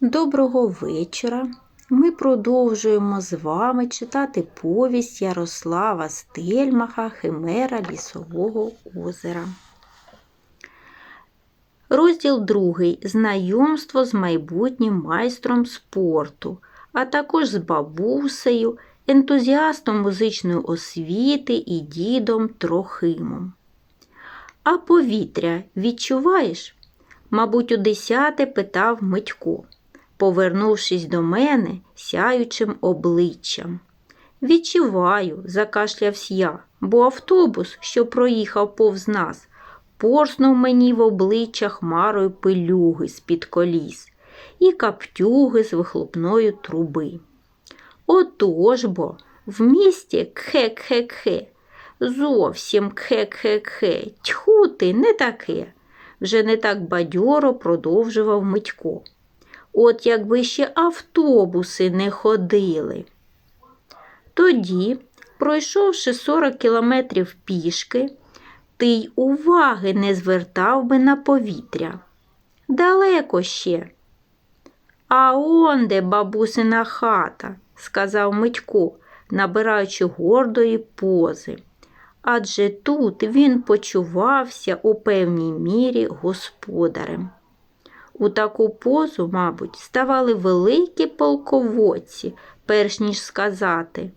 Доброго вечора. Ми продовжуємо з вами читати повість Ярослава Стельмаха Химера Лісового озера. Розділ другий. Знайомство з майбутнім майстром спорту, а також з бабусею, ентузіастом музичної освіти і дідом Трохимом. А повітря відчуваєш? Мабуть, у десяте питав Митько, повернувшись до мене сяючим обличчям. Відчуваю, закашлявся я, бо автобус, що проїхав повз нас, порснув мені в обличчя хмарою пилюги з-під коліс і каптюги з вихлопної труби. Отож бо, в місті кхе-кхе-кхе, зовсім кхе-кхе-кхе, тьху ти, не таке вже не так бадьоро продовжував Митько. От якби ще автобуси не ходили. Тоді, пройшовши 40 кілометрів пішки, ти й уваги не звертав би на повітря. Далеко ще. А он де бабусина хата, сказав Митько, набираючи гордої пози адже тут він почувався у певній мірі господарем. У таку позу, мабуть, ставали великі полководці, перш ніж сказати,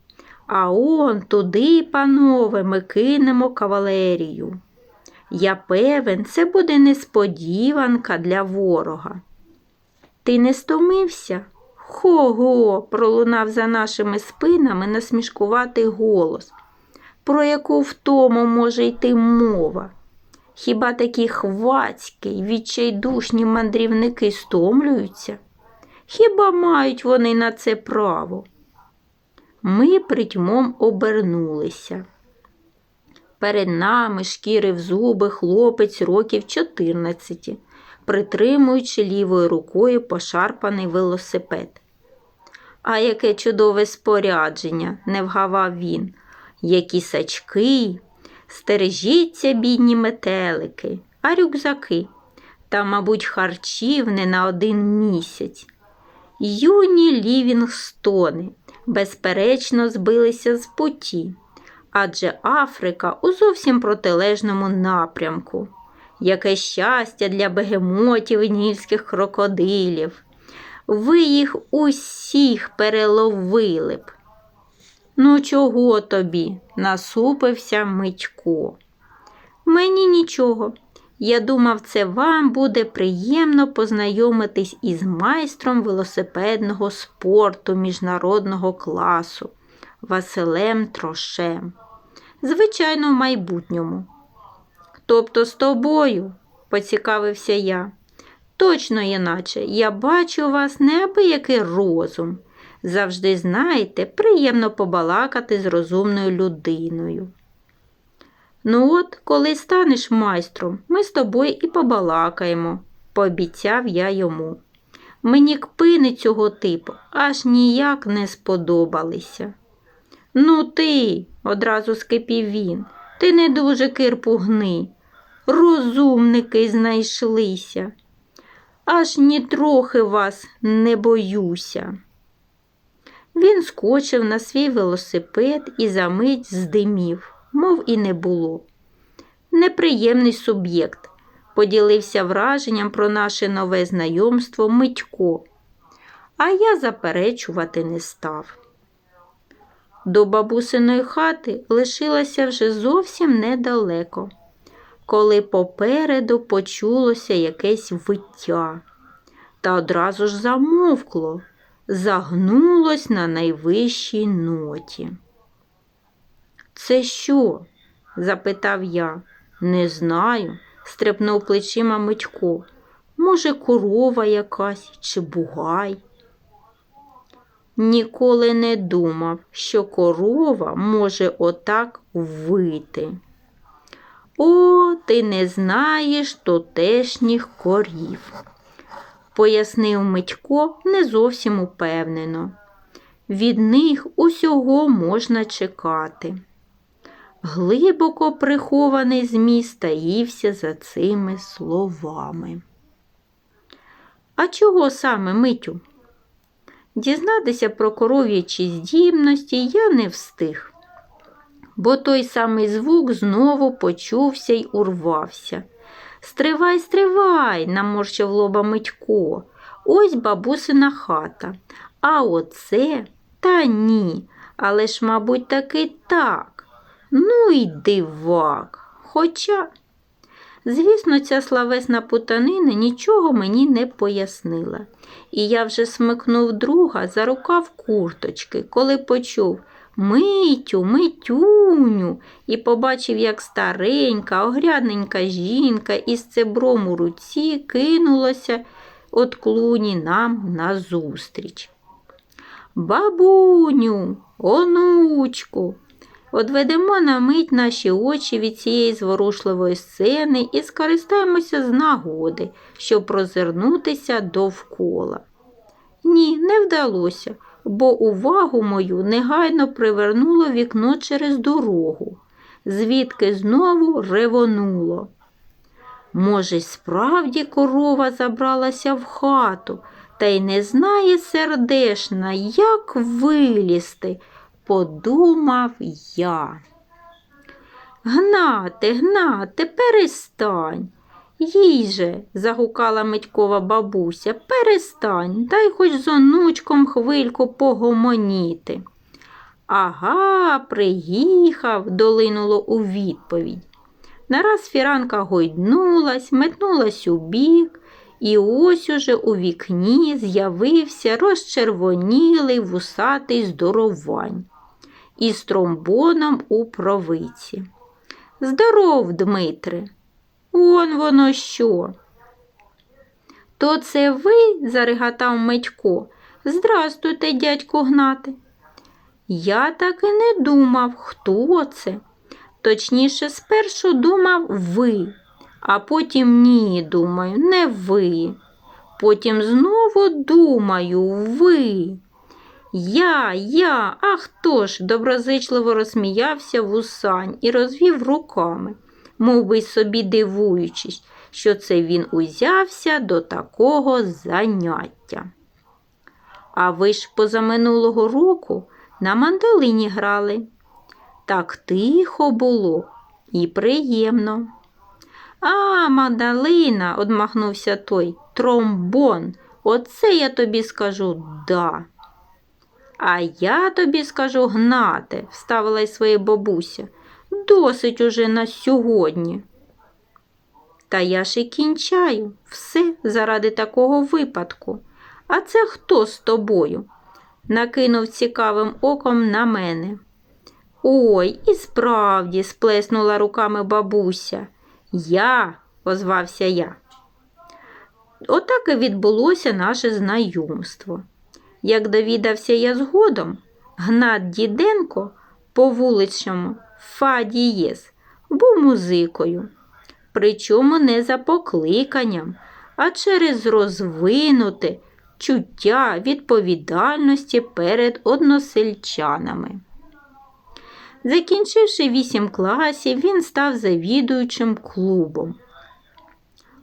а он туди, панове, ми кинемо кавалерію. Я певен, це буде несподіванка для ворога. Ти не стомився? Хого, пролунав за нашими спинами насмішкуватий голос про яку втому може йти мова. Хіба такі хвацькі відчайдушні мандрівники стомлюються? Хіба мають вони на це право? Ми притьмом обернулися. Перед нами шкірив зуби хлопець років 14, притримуючи лівою рукою пошарпаний велосипед. А яке чудове спорядження, не вгавав він які сачки, стережіться, бідні метелики, а рюкзаки та, мабуть, харчів не на один місяць. Юні Лівінгстони, безперечно, збилися з путі, адже Африка у зовсім протилежному напрямку. Яке щастя для бегемотів і нільських крокодилів. Ви їх усіх переловили б. Ну, чого тобі? насупився Митько. Мені нічого. Я думав, це вам буде приємно познайомитись із майстром велосипедного спорту міжнародного класу Василем Трошем. Звичайно, в майбутньому. Тобто з тобою, поцікавився я. Точно, іначе, я бачу у вас неабиякий розум. Завжди, знаєте, приємно побалакати з розумною людиною. Ну от, коли станеш майстром, ми з тобою і побалакаємо, пообіцяв я йому. Мені кпини цього типу аж ніяк не сподобалися. Ну, ти, одразу скипів він, ти не дуже кирпугни. Розумники знайшлися. Аж нітрохи вас не боюся. Він скочив на свій велосипед і за мить здимів, мов і не було. Неприємний суб'єкт, поділився враженням про наше нове знайомство Митько, а я заперечувати не став. До бабусиної хати лишилося вже зовсім недалеко, коли попереду почулося якесь виття, та одразу ж замовкло загнулось на найвищій ноті. Це що? запитав я. Не знаю, стрепнув плечима Митько. Може, корова якась чи бугай. Ніколи не думав, що корова може отак вити. О, ти не знаєш тутешніх корів пояснив Митько не зовсім упевнено. Від них усього можна чекати. Глибоко прихований зміст таївся за цими словами. А чого саме, Митю? Дізнатися про коров'ячі здібності я не встиг, бо той самий звук знову почувся й урвався. Стривай, стривай, наморщив лоба Митько. Ось бабусина хата. А оце та ні. Але ж, мабуть, таки так. Ну і дивак. Хоча, звісно, ця славесна путанина нічого мені не пояснила. І я вже смикнув друга за рукав курточки, коли почув Митю, Митюню, і побачив, як старенька, огрядненька жінка із цебром у руці кинулася от клуні нам назустріч. Бабуню, онучку, одведемо на мить наші очі від цієї зворушливої сцени і скористаємося з нагоди, щоб прозирнутися довкола. Ні, не вдалося, бо увагу мою негайно привернуло вікно через дорогу, звідки знову ревонуло. Може, справді корова забралася в хату та й не знає сердешна, як вилізти, подумав я. Гнате, гнате, перестань. Їй же, загукала Митькова бабуся, перестань, дай хоч з онучком хвильку погомоніти. Ага, приїхав, долинуло у відповідь. Нараз фіранка гойднулась, метнулась у бік, і ось уже у вікні з'явився розчервонілий вусатий здоровань із тромбоном у провиці. Здоров, Дмитре, он воно що. То це ви? зареготав Митько. Здрастуйте, дядько Гнате. Я так і не думав, хто це. Точніше, спершу думав ви, а потім ні, думаю, не ви. Потім знову думаю, ви. Я, я, а хто ж? доброзичливо розсміявся вусань і розвів руками, мов би собі дивуючись, що це він узявся до такого заняття. А ви ж позаминулого року на мандолині грали. Так тихо було і приємно. А, мандалина, одмахнувся той, тромбон. Оце я тобі скажу да. А я тобі скажу гнати, вставила й своя бабуся. Досить уже на сьогодні. Та я ж і кінчаю все заради такого випадку. А це хто з тобою? накинув цікавим оком на мене. Ой, і справді, сплеснула руками бабуся. Я, озвався я. Отак і відбулося наше знайомство. Як довідався я згодом, Гнат Діденко по вуличному Фа дієс був музикою, причому не за покликанням, а через розвинуте чуття відповідальності перед односельчанами. Закінчивши вісім класів, він став завідуючим клубом.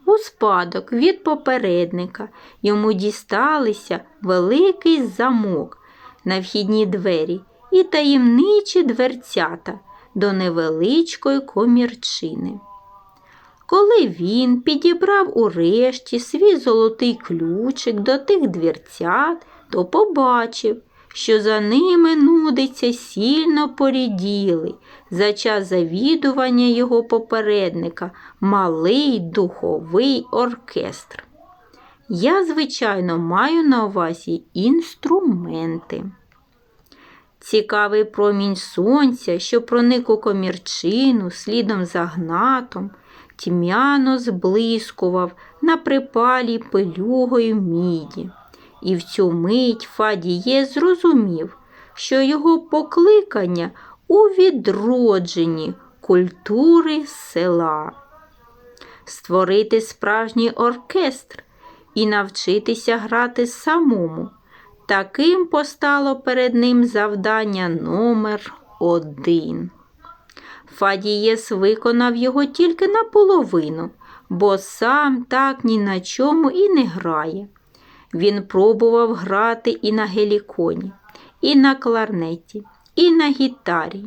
У спадок від попередника йому дісталися великий замок на вхідні двері і таємничі дверцята до невеличкої комірчини. Коли він підібрав урешті свій золотий ключик до тих дверцят, то побачив, що за ними нудиться сильно поріділий за час завідування його попередника малий духовий оркестр. Я, звичайно, маю на увазі інструменти. Цікавий промінь сонця, що проник у комірчину слідом за гнатом, тьмяно зблискував на припалій пилюгою міді. І в цю мить Фадіє зрозумів, що його покликання у відродженні культури села, створити справжній оркестр і навчитися грати самому. Таким постало перед ним завдання номер один. Фадієс виконав його тільки наполовину, бо сам так ні на чому і не грає. Він пробував грати і на геліконі, і на кларнеті, і на гітарі.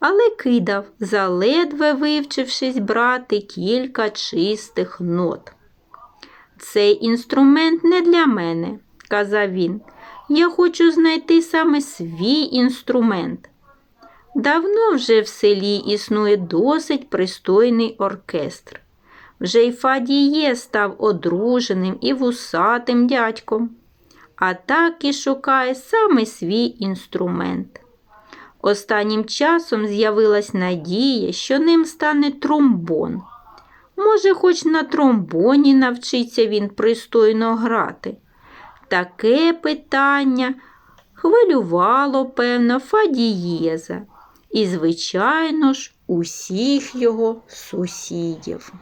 Але кидав, заледве вивчившись брати кілька чистих нот. Цей інструмент не для мене, казав він. Я хочу знайти саме свій інструмент. Давно вже в селі існує досить пристойний оркестр. Вже й Фадіє став одруженим і вусатим дядьком, а так і шукає саме свій інструмент. Останнім часом з'явилась надія, що ним стане тромбон. Може, хоч на тромбоні навчиться він пристойно грати. Таке питання хвилювало, певно, Фадієза і, звичайно ж, усіх його сусідів.